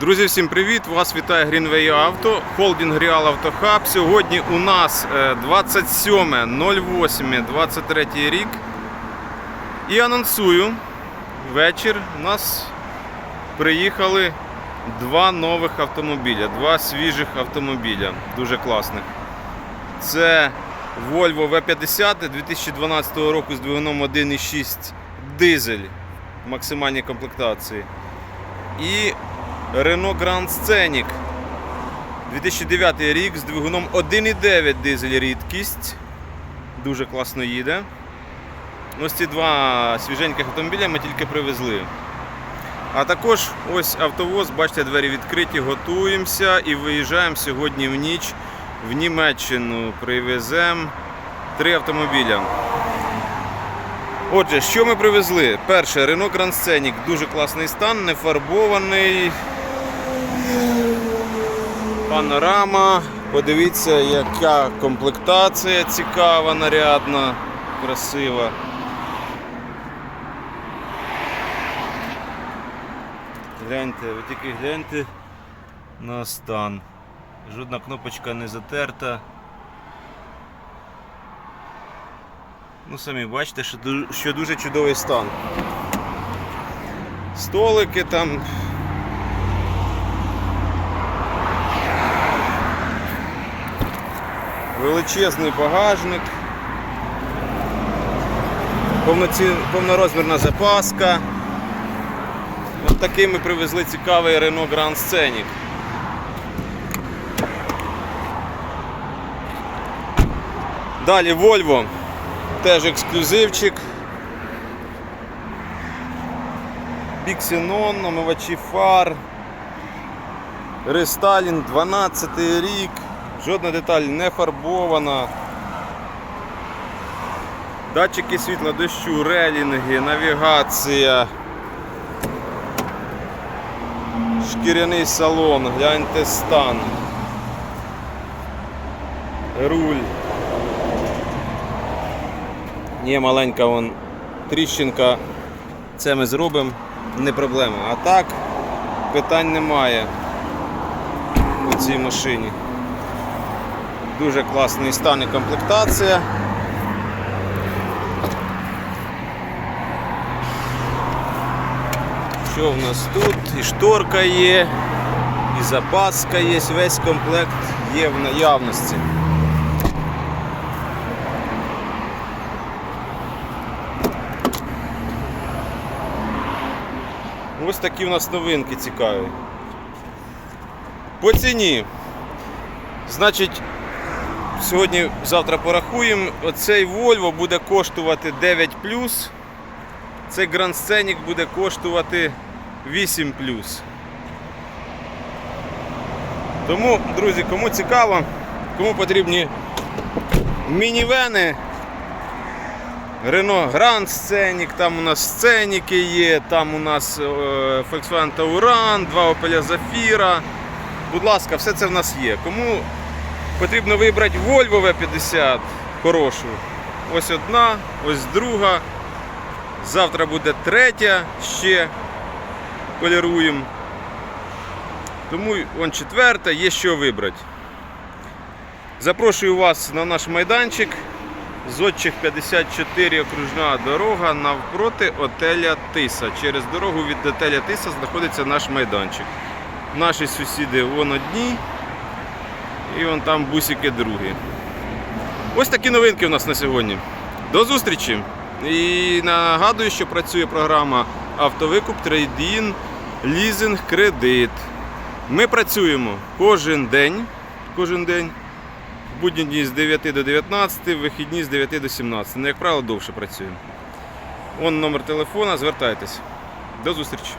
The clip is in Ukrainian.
Друзі, всім привіт! Вас вітає Greenway Auto, холдинг Real Auto Hub. Сьогодні у нас е, 27.08.23 рік. І анонсую, вечір у нас приїхали два нових автомобіля, два свіжих автомобіля, дуже класних. Це Volvo V50 2012 року з двигуном 1.6 дизель в максимальній комплектації. І Renault Grand Scenic 2009 рік з двигуном 1.9 дизель рідкість. Дуже класно їде. Ось ці два свіженьких автомобіля ми тільки привезли. А також ось автовоз, бачите, двері відкриті, готуємося і виїжджаємо сьогодні в ніч в Німеччину. Привеземо три автомобіля. Отже, що ми привезли? Перше, Renault Grand Scenic, дуже класний стан, не фарбований. Панорама. Подивіться, яка комплектація цікава, нарядна, красива. Гляньте, ви тільки гляньте на стан. Жодна кнопочка не затерта. Ну, самі бачите, що дуже чудовий стан. Столики там. Величезний багажник. Повнорозмірна запаска. Ось такий ми привезли цікавий Renault Grand Scenic. Далі Volvo. Теж ексклюзивчик. Біксенон, омивачі фар. Рестайлінг 12 рік. Жодна деталь не фарбована. Датчики світла дощу, релінги, навігація. Шкіряний салон, гляньте стан. Руль. Є маленька вон тріщинка. Це ми зробимо, не проблема. А так питань немає у цій машині. Дуже класний стан і комплектація. Що в нас тут? І шторка є, і запаска є, весь комплект є в наявності. Ось такі у нас новинки цікаві. По ціні. Значить, сьогодні, завтра порахуємо. Оцей Volvo буде коштувати 9 цей Grand Scenic буде коштувати 8 Тому, друзі, кому цікаво, кому потрібні мінівени, Renault Grand Scenic, там у нас сценіки є, там у нас е, Volkswagen Tauran, два Opel Zafira. Будь ласка, все це в нас є. Кому потрібно вибрати Volvo V50 хорошу. Ось одна, ось друга. Завтра буде третя ще поліруємо. Тому он четверта, є що вибрати. Запрошую вас на наш майданчик. Зодчих 54 окружна дорога навпроти отеля Тиса. Через дорогу від отеля Тиса знаходиться наш майданчик. Наші сусіди вон одні і вон там бусики другі. Ось такі новинки у нас на сьогодні. До зустрічі! І нагадую, що працює програма Автовикуп, трейдін, лізинг, кредит. Ми працюємо кожен день. Кожен день. Будні дні з 9 до 19, в вихідні з 9 до 17. Ну, як правило, довше працюємо. Вон номер телефона, звертайтесь. До зустрічі!